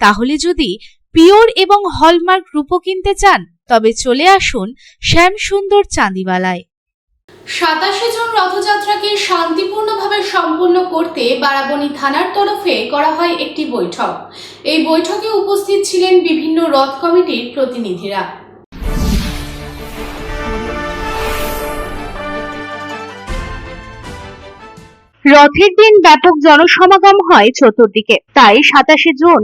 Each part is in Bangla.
তাহলে যদি পিওর এবং হলমার্ক রূপো কিনতে চান, তবে চলে আসুন শ্যাম সুন্দর চাঁদিওয়ালায়। সাতাশে জন রথযাত্রাকে শান্তিপূর্ণভাবে সম্পন্ন করতে বারাবণী থানার তরফে করা হয় একটি বৈঠক। এই বৈঠকে উপস্থিত ছিলেন বিভিন্ন রথ কমিটির প্রতিনিধিরা। রথের দিন ব্যাপক জনসমাগম হয় চতুর্দিকে। তাই সাতাশে জুন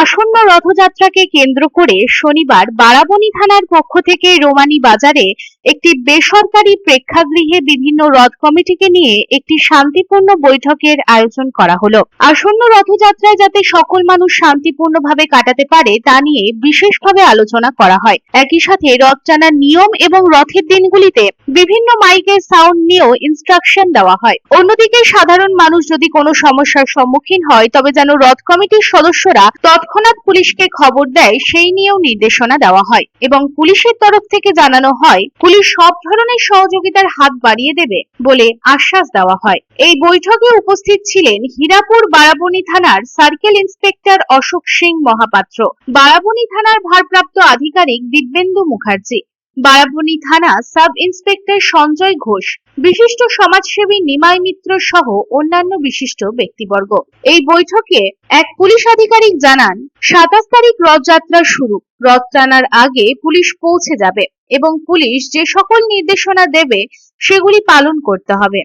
আসন্ন রথযাত্রাকে কেন্দ্র করে শনিবার বারাবণী থানার পক্ষ থেকে রোমানী বাজারে একটি বেসরকারি প্রেক্ষাগৃহে বিভিন্ন রথ কমিটিকে নিয়ে একটি শান্তিপূর্ণ বৈঠকের আয়োজন করা হলো। আসন্ন রথযাত্রায় যাতে সকল মানুষ শান্তিপূর্ণভাবে কাটাতে পারে, তা নিয়ে বিশেষভাবে আলোচনা করা হয়। একই সাথে রথ টানার নিয়ম এবং রথের দিনগুলিতে বিভিন্ন মাইকের সাউন্ড নিয়েও ইনস্ট্রাকশন দেওয়া হয়। অন্যদিকে সাধারণ মানুষ যদি কোনো সমস্যার সম্মুখীন হয়, তবে যেন রথ কমিটির সদস্যরা তৎক্ষণাৎ পুলিশকে খবর দেয়, সেই নিয়েও নির্দেশনা দেওয়া হয় এবং পুলিশের তরফ থেকে জানানো হয়, পুলিশ সব ধরনের সহযোগিতার হাত বাড়িয়ে দেবে বলে আশ্বাস দেওয়া হয়। এই বৈঠকে উপস্থিত ছিলেন হীরাপুর বারাবণী থানার সার্কেল ইন্সপেক্টর অশোক সিং মহাপাত্র। বারাবণী থানার ভারপ্রাপ্ত আধিকারিক দিব্যেন্দু মুখার্জি। বারাবণী থানা সাব ইন্সপেক্টর সঞ্জয় ঘোষ, বিশিষ্ট সমাজসেবী নিমাই মিত্র সহ অন্যান্য বিশিষ্ট ব্যক্তিবর্গ। এই বৈঠকে এক পুলিশ আধিকারিক জানান, সাতাশ তারিখ রথযাত্রা শুরু। রথ টানার আগে পুলিশ পৌঁছে যাবে এবং পুলিশ যে সকল নির্দেশনা দেবে, সেগুলি পালন করতে হবে।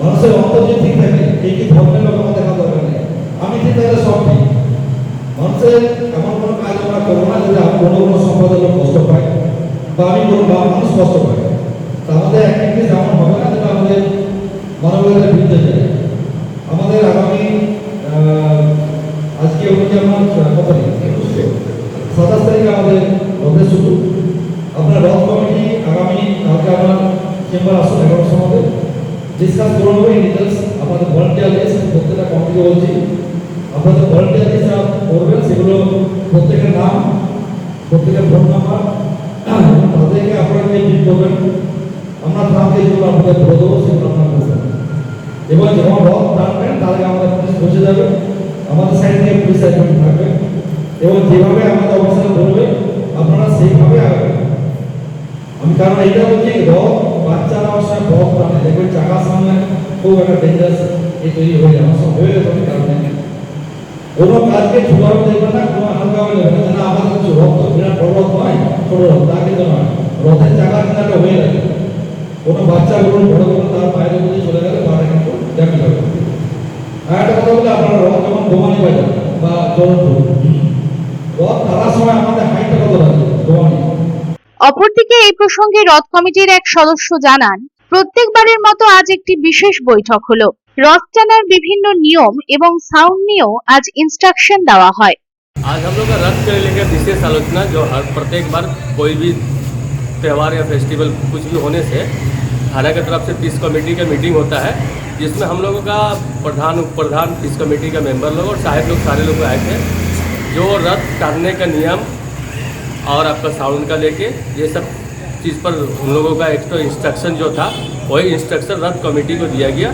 মানুষের অন্তর ঠিক থাকে, এই কি ধর্মের সব ঠিক মানুষের এমন কোনো কাজ আমরা করব না যদি কোনো কোনো সম্পদের লোক কষ্ট পায় বা আমি কোনো বা মানুষ কষ্ট পায়। তা আমাদের অ্যাক্টিভিটিস এমন হবে না যেটা আমাদের মানবতার বিরুদ্ধে যায়। আমাদের আগামী আজকে হচ্ছে আমার কত একুশে। সাতাশ তারিখে আমাদের রথের শুরু। আপনার রথ কমিটি আগামী কালকে আমার চেম্বার আসুন এগারোটার সময় ডিসকাস করে নেব আপনাদের ভলেন্টিয়ার লিস্ট প্রত্যেকটা কমিটিকে বলছি। আপনাদের ভলেন্টিয়ার যা করবেন, সেগুলো প্রত্যেকের নাম, প্রত্যেকের ফোন নাম্বার তাদেরকে আপনারা নিয়ে ঠিক করবেন, আমরা থামকে যেগুলো আপনাদের বলে দেবো, সেগুলো আপনারা করবেন এবার যখন রথ টানবেন তাহলে আমাদের পুলিশ পৌঁছে যাবে। আমাদের সাইড থেকে পুলিশ অ্যাডমিট থাকবে। এবং যেভাবে আমাদের অবস্থান ধরবে আপনারা সেইভাবে আগাবেন। আমি কারণ এটা বলছি, রথ বাচ্চারা অবশ্যই রথ টানে। দেখবেন চাকার সামনে খুব একটা ডেঞ্জারাস এই তৈরি হয়ে যায়। আমার সব হয়ে কারণে কোনো কাজকে ছোটভাবে দেখবেন না, কোনো নেবেন না। যেন আমাদের কিছু রথ তো বিরাট নয় ছোট তা কিন্তু নয়। রথের চাকা হয়ে যাবে কোনো বাচ্চা বড় তার বাইরে যদি চলে গেলে পাটা কিন্তু আর একটা কথা রথ বাজার বা রথ সময় আমাদের হাইটটা কত লাগে অপরদিকে এই প্রসঙ্গে রথ কমিটির এক সদস্য জানান, প্রত্যেকবারের মতো আজ একটি বিশেষ বৈঠক হলো। রথ টানার বিভিন্ন নিয়ম এবং সাউন্ড নিয়েও আজ ইনস্ট্রাকশন দেওয়া হয় आज हम लोग का रथ को लेकर विशेष आलोचना जो हर प्रत्येक बार कोई भी त्यौहार या फेस्टिवल कुछ भी होने से थाना की तरफ से पीस कमेटी का मीटिंग होता है जिसमें हम लोगों का प्रधान उप प्रधान पीस कमेटी का मेंबर लोग और साहेब लोग सारे लोग आए थे जो रथ टानने का नियम और आपका साउंड का लेके ये सब चीज़ पर उन लोगों का एक्स्ट्रा इंस्ट्रक्शन जो था वही इंस्ट्रक्शन रथ कमेटी को दिया गया